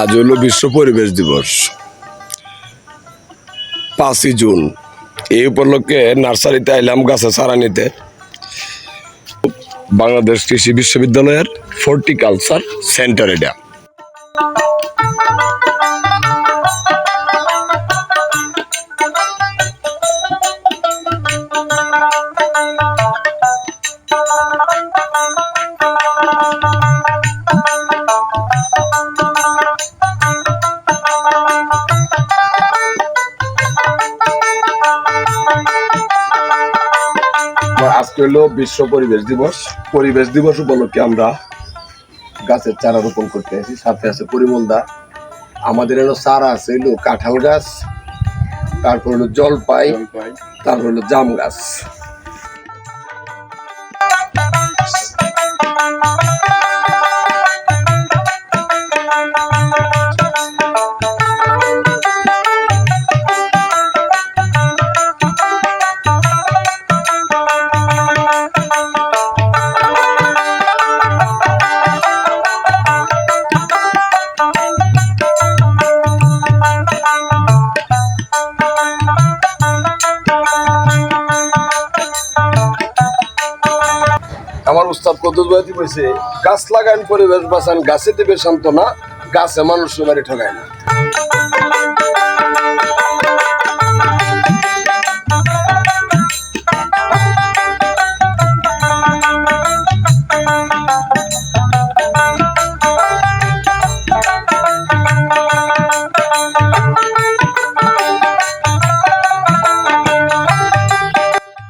আজ হলো বিশ্ব পরিবেশ দিবস। পাঁচই জুন। এই উপলক্ষে নার্সারিতে আইলাম গাছে সারা নিতে। বাংলাদেশ কৃষি বিশ্ববিদ্যালয়ের ফর্টিকালচার সেন্টার এটা। আজকে হলো বিশ্ব পরিবেশ দিবস। পরিবেশ দিবস উপলক্ষে আমরা গাছের চারা রোপণ করতে আসি সাথে আছে পরিমল দা। আমাদের হলো চারা আছে হলো কাঁঠাল গাছ তারপর হলো জলপাই। তারপর হলো জাম গাছ। আমার উস্তাদ কদুর বাদি বলছে, গাছ লাগান পরিবেশ বাঁচান গাছে দেবে সান্ত্বনা গাছে মানুষ বাড়ি ঠকায় না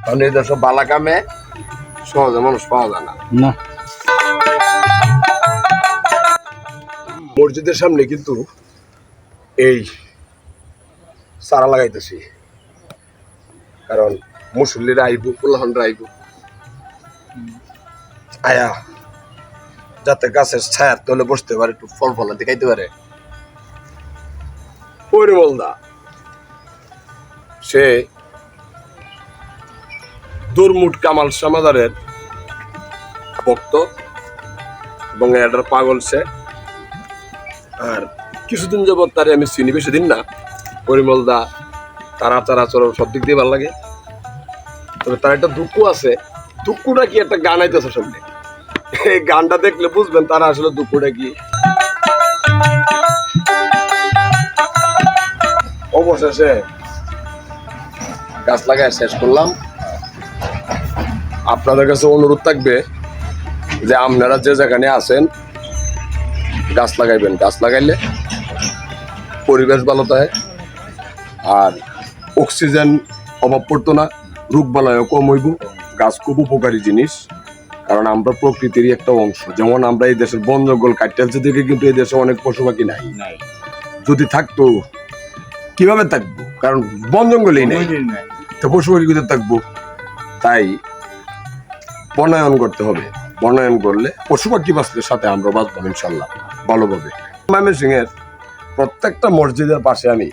কারণ এই দেশে বালা কামে সহজে মানুষ পাওয়া যায় না। না। মসজিদের সামনে কিন্তু এই চারা লাগাইতেছি। কারণ মুসল্লিরা আইব পুলাহনরা আইব। আয়া যাতে গাছের ছায়ার তলে বসতে পারে একটু ফল ফলা দেখাইতে পারে। পরিমলদা সে দুর্মুট কামাল সমাদারের ভক্ত এবং এটার পাগল সে। আর কিছুদিন যাবৎ তারে আমি চিনি বেশি দিন না পরিমল দা, তার আচার আচরণ সব দিক দিয়ে ভালো লাগে। তবে তার একটা দুঃখ আছে, দুঃখটা কি একটা গান আইতেছে সামনে? এই গানটা দেখলে বুঝবেন তারা আসলে দুঃখটা কি। অবশেষে গাছ লাগায় শেষ করলাম। আপনাদের কাছে অনুরোধ থাকবে যে আপনারা যে যেখানে আছেন গাছ লাগাইবেন। গাছ লাগাইলে পরিবেশ ভালো থাকে আর অক্সিজেন অভাব পড়তো না রোগ বালায়ও কম হইব। গাছ খুব উপকারী জিনিস কারণ আমরা প্রকৃতিরই একটা অংশ। যেমন আমরা এই দেশের বন জঙ্গল কাটতেছে দেখে কিন্তু এই দেশে অনেক পশু পাখি নাই। যদি থাকতো কীভাবে থাকব? কারণ বন জঙ্গলেই নেই। তো পশু পাখি কোথায় থাকব? তাই বনায়ন করতে হবে। বনায়ন করলে পশু পাখি বাঁচলে সাথে আমরা বাঁচবো ইনশাল্লাহ ভালোভাবে। ময়মনসিং এর প্রত্যেকটা মসজিদের পাশে আমি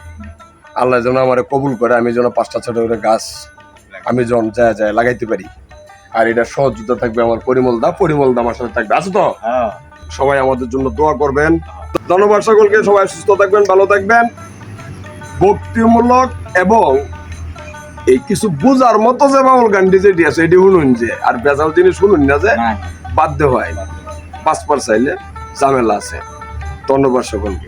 আল্লাহ যেন আমার কবুল করে আমি যেন পাঁচটা ছোট করে গাছ আমি যেন যায় যায় লাগাইতে পারি। আর এটা সহযোগিতা থাকবে আমার পরিমল দা পরিমল দা আমার সাথে থাকবে আছে তো? হ্যাঁ। সবাই আমাদের জন্য দোয়া করবেন। ধন্যবাদ সকলকে সবাই সুস্থ থাকবেন ভালো থাকবেন। ভক্তিমূলক এবং এই কিছু বুঝার মতো যে বাউল গান যেটি আছে এটি শুনুন যে। আর বেজাল জিনিস শুনুন না যে বাধ্য হয়। পাসপোর্ট পার চাইলে ঝামেলা আছে। ধন্যবাদ সকলকে।